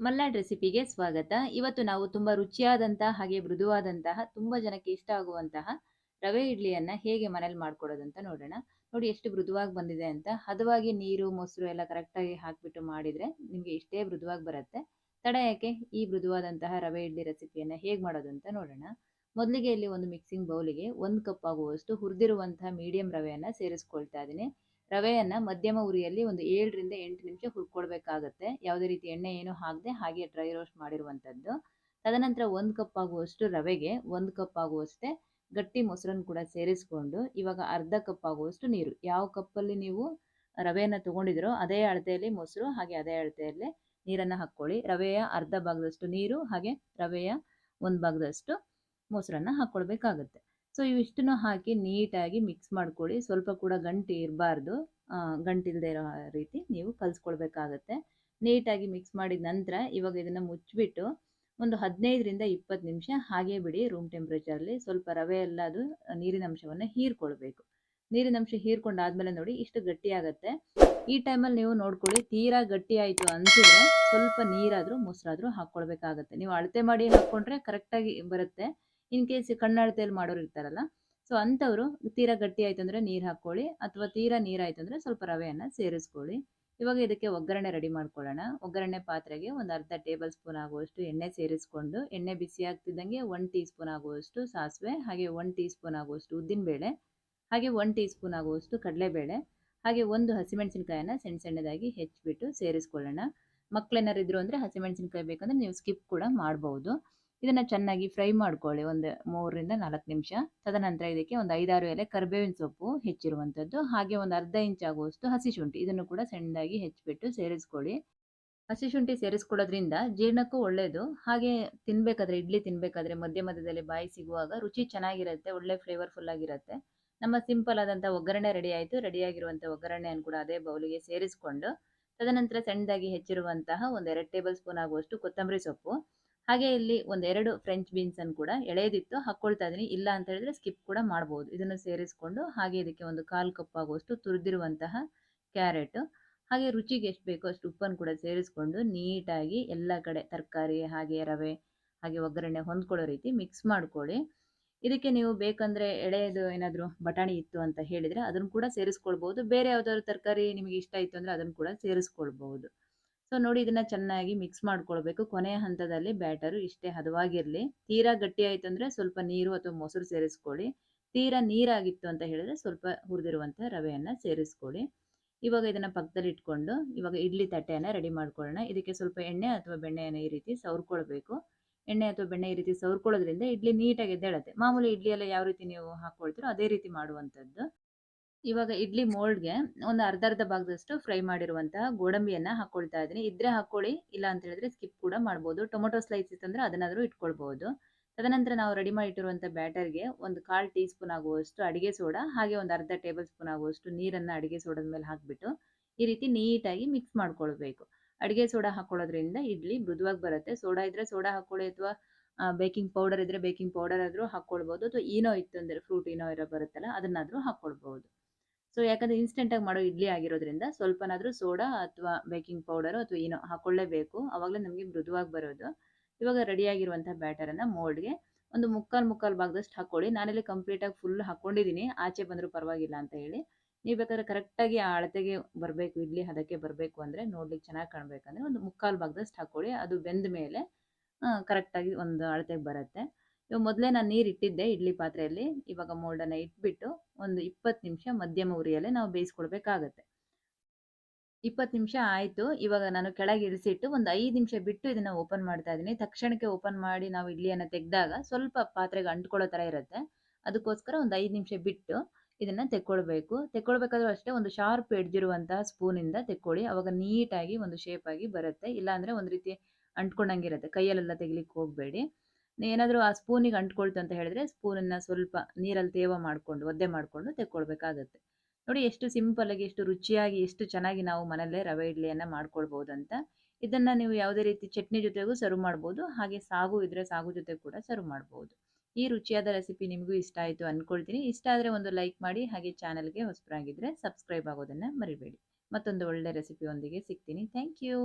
ಮಲ್ನಾಡ್ ರೆಸಿಪಿಗೆ ಸ್ವಾಗತ. ಇವತ್ತು ನಾವು ತುಂಬ ರುಚಿಯಾದಂತಹ ಹಾಗೆ ಮೃದುವಾದಂತಹ, ತುಂಬ ಜನಕ್ಕೆ ಇಷ್ಟ ಆಗುವಂತಹ ರವೆ ಇಡ್ಲಿಯನ್ನ ಹೇಗೆ ಮನೇಲಿ ಮಾಡ್ಕೊಡೋದು ಅಂತ ನೋಡೋಣ. ನೋಡಿ ಎಷ್ಟು ಮೃದುವಾಗಿ ಬಂದಿದೆ ಅಂತ. ಹದವಾಗಿ ನೀರು, ಮೊಸರು ಎಲ್ಲ ಕರೆಕ್ಟಾಗಿ ಹಾಕಿಬಿಟ್ಟು ಮಾಡಿದ್ರೆ ನಿಮಗೆ ಇಷ್ಟೇ ಮೃದುವಾಗಿ ಬರುತ್ತೆ. ತಡ ಯಾಕೆ? ಈ ಮೃದುವಾದಂತಹ ರವೆ ಇಡ್ಲಿ ರೆಸಿಪಿಯನ್ನ ಹೇಗೆ ಮಾಡೋದು ಅಂತ ನೋಡೋಣ. ಮೊದಲಿಗೆ ಇಲ್ಲಿ ಒಂದು ಮಿಕ್ಸಿಂಗ್ ಬೌಲಿಗೆ ಒಂದು ಕಪ್ ಆಗುವಷ್ಟು ಹುರಿದಿರುವಂತಹ ಮೀಡಿಯಂ ರವೆಯನ್ನು ಸೇರಿಸ್ಕೊಳ್ತಾ ಇದ್ದೀನಿ. ರವೆಯನ್ನ ಮಧ್ಯಮ ಉರಿಯಲ್ಲಿ ಒಂದು ಏಳರಿಂದ ಎಂಟು ನಿಮಿಷ ಹುರ್ಕೊಡ್ಬೇಕಾಗತ್ತೆ. ಯಾವುದೇ ರೀತಿ ಎಣ್ಣೆ ಏನು ಹಾಕದೆ ಹಾಗೆ ಡ್ರೈ ರೋಸ್ಟ್ ಮಾಡಿರುವಂಥದ್ದು. ತದನಂತರ ಒಂದು ಕಪ್ ಆಗುವಷ್ಟು ರವೆಗೆ, ಒಂದು ಕಪ್ ಆಗುವಷ್ಟೇ ಗಟ್ಟಿ ಮೊಸರನ್ನು ಕೂಡ ಸೇರಿಸ್ಕೊಂಡು ಇವಾಗ ಅರ್ಧ ಕಪ್ ಆಗುವಷ್ಟು ನೀರು. ಯಾವ ಕಪ್ಪಲ್ಲಿ ನೀವು ರವೆಯನ್ನು ತಗೊಂಡಿದ್ರೋ ಅದೇ ಅಳತೆಯಲ್ಲಿ ಮೊಸರು ಹಾಗೆ ಅದೇ ಅಳತೆಯಲ್ಲಿ ನೀರನ್ನು ಹಾಕ್ಕೊಳ್ಳಿ. ರವೆಯ ಅರ್ಧ ಭಾಗದಷ್ಟು ನೀರು ಹಾಗೆ ರವೆಯ ಒಂದು ಭಾಗದಷ್ಟು ಮೊಸರನ್ನು ಹಾಕ್ಕೊಳ್ಬೇಕಾಗತ್ತೆ. ಸೊ, ಇವಿಷ್ಟನ್ನು ಹಾಕಿ ನೀಟಾಗಿ ಮಿಕ್ಸ್ ಮಾಡ್ಕೊಳ್ಳಿ. ಸ್ವಲ್ಪ ಕೂಡ ಗಂಟು ಇರಬಾರ್ದು. ಗಂಟಿಲ್ಲದೆ ಇರೋ ರೀತಿ ನೀವು ಕಲಿಸ್ಕೊಳ್ಬೇಕಾಗತ್ತೆ. ನೀಟಾಗಿ ಮಿಕ್ಸ್ ಮಾಡಿದ ನಂತರ ಇವಾಗ ಇದನ್ನು ಮುಚ್ಚಿಬಿಟ್ಟು ಒಂದು ಹದಿನೈದರಿಂದ ಇಪ್ಪತ್ತು ನಿಮಿಷ ಹಾಗೆ ಬಿಡಿ ರೂಮ್ ಟೆಂಪ್ರೇಚರಲ್ಲಿ. ಸ್ವಲ್ಪ ರವೆ ಎಲ್ಲ ಅದು ನೀರಿನ ಅಂಶವನ್ನು ಹೀರ್ಕೊಳ್ಬೇಕು. ನೀರಿನ ಅಂಶ ಹೀರ್ಕೊಂಡಾದ್ಮೇಲೆ ನೋಡಿ ಇಷ್ಟು ಗಟ್ಟಿ ಆಗುತ್ತೆ ಈ ಟೈಮಲ್ಲಿ ನೀವು ನೋಡ್ಕೊಳ್ಳಿ, ತೀರಾ ಗಟ್ಟಿ ಆಯಿತು ಅನಿಸಿದ್ರೆ ಸ್ವಲ್ಪ ನೀರಾದರೂ, ಮೊಸರಾದರೂ ಹಾಕ್ಕೊಳ್ಬೇಕಾಗತ್ತೆ. ನೀವು ಅಳತೆ ಮಾಡಿ ಹಾಕ್ಕೊಂಡ್ರೆ ಕರೆಕ್ಟಾಗಿ ಬರುತ್ತೆ. ಇನ್ ಕೇಸ್ ಕಣ್ಣಳತೆಯಲ್ಲಿ ಮಾಡೋರು ಇರ್ತಾರಲ್ಲ ಸೊ ಅಂಥವ್ರು ತೀರಾ ಗಟ್ಟಿ ಆಯ್ತು ಅಂದರೆ ನೀರು ಹಾಕ್ಕೊಳ್ಳಿ, ಅಥವಾ ತೀರಾ ನೀರಾಯ್ತು ಅಂದರೆ ಸ್ವಲ್ಪ ರವೆಯನ್ನು ಸೇರಿಸ್ಕೊಳ್ಳಿ. ಇವಾಗ ಇದಕ್ಕೆ ಒಗ್ಗರಣೆ ರೆಡಿ ಮಾಡ್ಕೊಳ್ಳೋಣ. ಒಗ್ಗರಣೆ ಪಾತ್ರೆಗೆ ಒಂದು ಅರ್ಧ ಟೇಬಲ್ ಸ್ಪೂನ್ ಆಗುವಷ್ಟು ಎಣ್ಣೆ ಸೇರಿಸ್ಕೊಂಡು, ಎಣ್ಣೆ ಬಿಸಿ ಆಗ್ತಿದ್ದಂಗೆ ಒನ್ ಟೀ ಸ್ಪೂನ್ ಆಗುವಷ್ಟು ಸಾಸಿವೆ, ಹಾಗೆ ಒನ್ ಟೀ ಸ್ಪೂನ್ ಆಗುವಷ್ಟು ಉದ್ದಿನಬೇಳೆ, ಹಾಗೆ ಒನ್ ಟೀ ಸ್ಪೂನ್ ಆಗುವಷ್ಟು ಕಡಲೆಬೇಳೆ, ಹಾಗೆ ಒಂದು ಹಸಿಮೆಣಸಿನ್ಕಾಯನ್ನು ಸಣ್ಣ ಸಣ್ಣದಾಗಿ ಹೆಚ್ಚಿಬಿಟ್ಟು ಸೇರಿಸ್ಕೊಳ್ಳೋಣ. ಮಕ್ಕಳೇನಾರು ಇದ್ರು ಅಂದರೆ ಹಸಿಮೆಣಸಿನ್ಕಾಯಿ ಬೇಕಂದ್ರೆ ನೀವು ಸ್ಕಿಪ್ ಕೂಡ ಮಾಡ್ಬೋದು. ಇದನ್ನು ಚೆನ್ನಾಗಿ ಫ್ರೈ ಮಾಡ್ಕೊಳ್ಳಿ. ಒಂದು ಮೂರರಿಂದ ನಾಲ್ಕು ನಿಮಿಷ. ತದನಂತರ ಇದಕ್ಕೆ ಒಂದು ಐದಾರು ಎಲೆ ಕರ್ಬೇವಿನ ಸೊಪ್ಪು ಹೆಚ್ಚಿರುವಂಥದ್ದು, ಹಾಗೆ ಒಂದು ಅರ್ಧ ಇಂಚ್ ಆಗುವಷ್ಟು ಹಸಿ ಶುಂಠಿ. ಇದನ್ನು ಕೂಡ ಸಣ್ಣದಾಗಿ ಹೆಚ್ಚಿಬಿಟ್ಟು ಸೇರಿಸ್ಕೊಳ್ಳಿ. ಹಸಿ ಶುಂಠಿ ಸೇರಿಸ್ಕೊಳ್ಳೋದ್ರಿಂದ ಜೀರ್ಣಕ್ಕೂ ಒಳ್ಳೆಯದು ಹಾಗೆ ತಿನ್ನಬೇಕಾದ್ರೆ ಇಡ್ಲಿ ತಿನ್ನಬೇಕಾದ್ರೆ ಮಧ್ಯ ಮಧ್ಯದಲ್ಲಿ ಬಾಯಿ ಸಿಗುವಾಗ ರುಚಿ ಚೆನ್ನಾಗಿರುತ್ತೆ, ಒಳ್ಳೆ ಫ್ಲೇವರ್ಫುಲ್ ಆಗಿರುತ್ತೆ. ನಮ್ಮ ಸಿಂಪಲ್ ಆದಂಥ ಒಗ್ಗರಣೆ ರೆಡಿ ಆಯಿತು. ರೆಡಿಯಾಗಿರುವಂಥ ಒಗ್ಗರಣೆಯನ್ನು ಕೂಡ ಅದೇ ಬೌಲಿಗೆ ಸೇರಿಸ್ಕೊಂಡು, ತದನಂತರ ಸಣ್ಣದಾಗಿ ಹೆಚ್ಚಿರುವಂತಹ ಒಂದು ಎರಡು ಟೇಬಲ್ ಸ್ಪೂನ್ ಆಗುವಷ್ಟು ಕೊತ್ತಂಬರಿ ಸೊಪ್ಪು. ಹಾಗೆ ಇಲ್ಲಿ ಒಂದೆರಡು ಫ್ರೆಂಚ್ ಬೀನ್ಸ್ ಅನ್ನು ಕೂಡ ಎಳೆದಿತ್ತು ಹಾಕ್ಕೊಳ್ತಾ ಇದ್ದೀನಿ ಇಲ್ಲ ಅಂತ ಹೇಳಿದ್ರೆ ಸ್ಕಿಪ್ ಕೂಡ ಮಾಡ್ಬೋದು. ಇದನ್ನು ಸೇರಿಸ್ಕೊಂಡು ಹಾಗೆ ಇದಕ್ಕೆ ಒಂದು ಕಾಲು ಕಪ್ ಆಗುವಷ್ಟು ತುರಿದಿರುವಂತಹ ಕ್ಯಾರೆಟ್ ಹಾಗೆ ರುಚಿಗೆ ಎಷ್ಟು ಬೇಕೋ ಅಷ್ಟು ಉಪ್ಪನ್ನು ಕೂಡ ಸೇರಿಸ್ಕೊಂಡು ನೀಟಾಗಿ ಎಲ್ಲ ಕಡೆ ತರಕಾರಿ, ಹಾಗೆ ರವೆ, ಹಾಗೆ ಒಗ್ಗರಣೆ ಹೊಂದ್ಕೊಳ್ಳೋ ರೀತಿ ಮಿಕ್ಸ್ ಮಾಡ್ಕೊಳ್ಳಿ. ಇದಕ್ಕೆ ನೀವು ಬೇಕಂದರೆ ಎಳೆಯದು ಏನಾದರೂ ಬಟಾಣಿ ಇತ್ತು ಅಂತ ಹೇಳಿದರೆ ಅದನ್ನು ಕೂಡ ಸೇರಿಸ್ಕೊಳ್ಬೋದು. ಬೇರೆ ಯಾವುದಾದ್ರು ತರಕಾರಿ ನಿಮಗೆ ಇಷ್ಟ ಇತ್ತು ಅಂದರೆ ಅದನ್ನು ಕೂಡ ಸೇರಿಸ್ಕೊಳ್ಬೋದು. ಸೊ ನೋಡಿ ಇದನ್ನ ಚೆನ್ನಾಗಿ ಮಿಕ್ಸ್ ಮಾಡ್ಕೊಳ್ಬೇಕು. ಕೊನೆಯ ಹಂತದಲ್ಲಿ ಬ್ಯಾಟರು ಇಷ್ಟೇ ಹದವಾಗಿರಲಿ. ತೀರಾ ಗಟ್ಟಿ ಆಯ್ತು ಅಂದ್ರೆ ಸ್ವಲ್ಪ ನೀರು ಅಥವಾ ಮೊಸರು ಸೇರಿಸ್ಕೊಳ್ಳಿ. ತೀರಾ ನೀರಾಗಿತ್ತು ಅಂತ ಹೇಳಿದ್ರೆ ಸ್ವಲ್ಪ ಹುರಿದಿರುವಂಥ ರವೆಯನ್ನು ಸೇರಿಸ್ಕೊಳ್ಳಿ. ಇವಾಗ ಇದನ್ನ ಪಕ್ಕದಲ್ಲಿ ಇಟ್ಕೊಂಡು ಇವಾಗ ಇಡ್ಲಿ ತಟ್ಟೆಯನ್ನು ರೆಡಿ ಮಾಡ್ಕೊಳ್ಳೋಣ. ಇದಕ್ಕೆ ಸ್ವಲ್ಪ ಎಣ್ಣೆ ಅಥವಾ ಬೆಣ್ಣೆಯನ್ನು ಈ ರೀತಿ ಸವರ್ಕೊಳ್ಬೇಕು. ಎಣ್ಣೆ ಅಥವಾ ಬೆಣ್ಣೆ ಈ ರೀತಿ ಸವರ್ಕೊಳ್ಳೋದ್ರಿಂದ ಇಡ್ಲಿ ನೀಟಾಗಿ ಎದ್ದೇಳುತ್ತೆ. ಮಾಮೂಲಿ ಇಡ್ಲಿ ಎಲ್ಲ ಯಾವ ರೀತಿ ನೀವು ಹಾಕೊಳ್ತೀರೋ ಅದೇ ರೀತಿ ಮಾಡುವಂಥದ್ದು. ಇವಾಗ ಇಡ್ಲಿ ಮೋಲ್ಡ್ಗೆ ಒಂದು ಅರ್ಧ ಅರ್ಧ ಭಾಗದಷ್ಟು ಫ್ರೈ ಮಾಡಿರುವಂತಹ ಗೋಡಂಬಿಯನ್ನ ಹಾಕೊಳ್ತಾ ಇದ್ದೀನಿ. ಇದ್ರೆ ಹಾಕೊಳ್ಳಿ, ಇಲ್ಲ ಅಂತ ಹೇಳಿದ್ರೆ ಸ್ಕಿಪ್ ಕೂಡ ಮಾಡ್ಬೋದು. ಟೊಮೊಟೊ ಸ್ಲೈಸ್ ಇತ್ತಂದ್ರೆ ಅದನ್ನಾದರೂ ಇಟ್ಕೊಳ್ಬಹುದು. ತದನಂತರ ನಾವು ರೆಡಿ ಮಾಡಿಟ್ಟಿರುವಂಥ ಬ್ಯಾಟರ್ಗೆ ಒಂದು ಕಾಲ್ ಟೀ ಸ್ಪೂನ್ ಆಗುವಷ್ಟು ಅಡಿಗೆ ಸೋಡಾ, ಹಾಗೆ ಒಂದು ಅರ್ಧ ಟೇಬಲ್ ಸ್ಪೂನ್ ಆಗುವಷ್ಟು ನೀರನ್ನು ಅಡಿಗೆ ಸೋಡದ ಮೇಲೆ ಹಾಕಿಬಿಟ್ಟು ಈ ರೀತಿ ನೀಟಾಗಿ ಮಿಕ್ಸ್ ಮಾಡ್ಕೊಳ್ಬೇಕು. ಅಡಿಗೆ ಸೋಡಾ ಹಾಕೊಳ್ಳೋದ್ರಿಂದ ಇಡ್ಲಿ ಮೃದುವಾಗಿ ಬರುತ್ತೆ. ಸೋಡಾ ಇದ್ರೆ ಸೋಡಾ ಹಾಕೊಳ್ಳಿ ಅಥವಾ ಬೇಕಿಂಗ್ ಪೌಡರ್ ಇದ್ರೆ ಬೇಕಿಂಗ್ ಪೌಡರ್ ಆದರೂ ಹಾಕ್ಕೊಳ್ಬೋದು ಅಥವಾ ಈನೋ ಇತ್ತು ಅಂದರೆ ಫ್ರೂಟ್ ಈನೋ ಇರೋ ಬರುತ್ತಲ್ಲ, ಅದನ್ನಾದರೂ ಹಾಕ್ಕೊಳ್ಬೋದು ಸೊ ಯಾಕಂದರೆ ಇನ್ಸ್ಟೆಂಟಾಗಿ ಮಾಡೋ ಇಡ್ಲಿ ಆಗಿರೋದ್ರಿಂದ ಸ್ವಲ್ಪನಾದರೂ ಸೋಡಾ ಅಥವಾ ಬೇಕಿಂಗ್ ಪೌಡರು ಅಥವಾ ಏನೋ ಹಾಕ್ಕೊಳ್ಳೇಬೇಕು ಆವಾಗಲೇ ನಮಗೆ ಮೃದುವಾಗಿ ಬರೋದು. ಇವಾಗ ರೆಡಿಯಾಗಿರುವಂಥ ಬ್ಯಾಟರನ್ನು ಮೋಲ್ಡ್ಗೆ ಒಂದು ಮುಕ್ಕಾಲು ಮುಕ್ಕಾಲು ಭಾಗದಷ್ಟು ಹಾಕ್ಕೊಳ್ಳಿ ನಾನಿಲ್ಲಿ ಕಂಪ್ಲೀಟಾಗಿ ಫುಲ್ ಹಾಕ್ಕೊಂಡಿದ್ದೀನಿ ಆಚೆ ಬಂದರೂ ಪರವಾಗಿಲ್ಲ ಅಂತ ಹೇಳಿ. ನೀವು ಬೇಕಾದ್ರೆ ಕರೆಕ್ಟಾಗಿ ಆ ಅಳತೆಗೆ ಬರಬೇಕು, ಇಡ್ಲಿ ಅದಕ್ಕೆ ಬರಬೇಕು ಅಂದರೆ ನೋಡ್ಲಿಕ್ಕೆ ಚೆನ್ನಾಗಿ ಕಾಣಬೇಕಂದ್ರೆ ಒಂದು ಮುಕ್ಕಾಲು ಭಾಗದಷ್ಟು ಹಾಕ್ಕೊಳ್ಳಿ ಅದು ಬೆಂದ ಮೇಲೆ ಕರೆಕ್ಟಾಗಿ ಒಂದು ಅಳತೆಗೆ ಬರುತ್ತೆ. ಇವಾಗ ಮೊದಲೇ ನಾನು ನೀರು ಇಟ್ಟಿದ್ದೆ ಇಡ್ಲಿ ಪಾತ್ರೆಯಲ್ಲಿ. ಇವಾಗ ಮೋಲ್ಡನ್ನು ಇಟ್ಬಿಟ್ಟು ಒಂದು ಇಪ್ಪತ್ತು ನಿಮಿಷ ಮಧ್ಯಮ ಉರಿಯಲ್ಲೇ ನಾವು ಬೇಯಿಸ್ಕೊಳ್ಬೇಕಾಗತ್ತೆ ಇಪ್ಪತ್ತು ನಿಮಿಷ ಆಯಿತು. ಇವಾಗ ನಾನು ಕೆಳಗೆ ಇಳಿಸಿಟ್ಟು ಒಂದು ಐದು ನಿಮಿಷ ಬಿಟ್ಟು ಇದನ್ನು ಓಪನ್ ಮಾಡ್ತಾ ಇದ್ದೀನಿ. ತಕ್ಷಣಕ್ಕೆ ಓಪನ್ ಮಾಡಿ ನಾವು ಇಡ್ಲಿಯನ್ನು ತೆಗೆದಾಗ ಸ್ವಲ್ಪ ಪಾತ್ರೆಗೆ ಅಂಟ್ಕೊಳ್ಳೋ ಥರ ಇರುತ್ತೆ. ಅದಕ್ಕೋಸ್ಕರ ಒಂದು ಐದು ನಿಮಿಷ ಬಿಟ್ಟು ಇದನ್ನು ತೆಕ್ಕೊಳ್ಬೇಕು. ತೆಕ್ಕೊಳ್ಬೇಕಾದ್ರೂ ಅಷ್ಟೇ ಒಂದು ಶಾರ್ಪ್ ಎಡ್ಜಿರುವಂತಹ ಸ್ಪೂನಿಂದ ತೆಕ್ಕೊಳ್ಳಿ. ಅವಾಗ ನೀಟಾಗಿ ಒಂದು ಶೇಪಾಗಿ ಬರುತ್ತೆ. ಇಲ್ಲಾಂದರೆ ಒಂದು ರೀತಿ ಅಂಟ್ಕೊಂಡಂಗಿರುತ್ತೆ ಕೈಯಲ್ಲೆಲ್ಲ ತೆಗಿಲಿಕ್ಕೆ ಹೋಗಬೇಡಿ. ಏನಾದರೂ ಆ ಸ್ಪೂನಿಗೆ ಅಂಟ್ಕೊಳ್ತು ಅಂತ ಹೇಳಿದ್ರೆ ಸ್ಪೂನನ್ನು ಸ್ವಲ್ಪ ನೀರಲ್ಲಿ ತೇವ ಮಾಡಿಕೊಂಡು, ಒದ್ದೆ ಮಾಡಿಕೊಂಡು ತೆಕ್ಕೊಳ್ಬೇಕಾಗತ್ತೆ. ನೋಡಿ ಎಷ್ಟು ಸಿಂಪಲ್ಲಾಗಿ ಎಷ್ಟು ರುಚಿಯಾಗಿ, ಎಷ್ಟು ಚೆನ್ನಾಗಿ ನಾವು ಮನೆಯಲ್ಲೇ ರವೆ ಇಡ್ಲಿಯನ್ನು ಮಾಡ್ಕೊಳ್ಬೋದು ಅಂತ ಇದನ್ನು ನೀವು ಯಾವುದೇ ರೀತಿ ಚಟ್ನಿ ಜೊತೆಗೂ ಸರ್ವ್ ಮಾಡ್ಬೋದು, ಹಾಗೆ ಸಾಗು ಇದ್ರೆ ಸಾಗು ಜೊತೆ ಕೂಡ ಸರ್ವ್ ಮಾಡ್ಬೋದು. ಈ ರುಚಿಯಾದ ರೆಸಿಪಿ ನಿಮಗೂ ಇಷ್ಟ ಆಯಿತು ಅಂದ್ಕೊಳ್ತೀನಿ ಇಷ್ಟ ಆದರೆ ಒಂದು ಲೈಕ್ ಮಾಡಿ, ಹಾಗೆ ಚಾನಲ್ಗೆ ಹೊಸಬರಾಗಿದ್ದರೆ ಸಬ್ಸ್ಕ್ರೈಬ್ ಆಗೋದನ್ನು ಮರಿಬೇಡಿ. ಮತ್ತೊಂದು ಒಳ್ಳೆ ರೆಸಿಪಿಯೊಂದಿಗೆ ಸಿಗ್ತೀನಿ. Thank you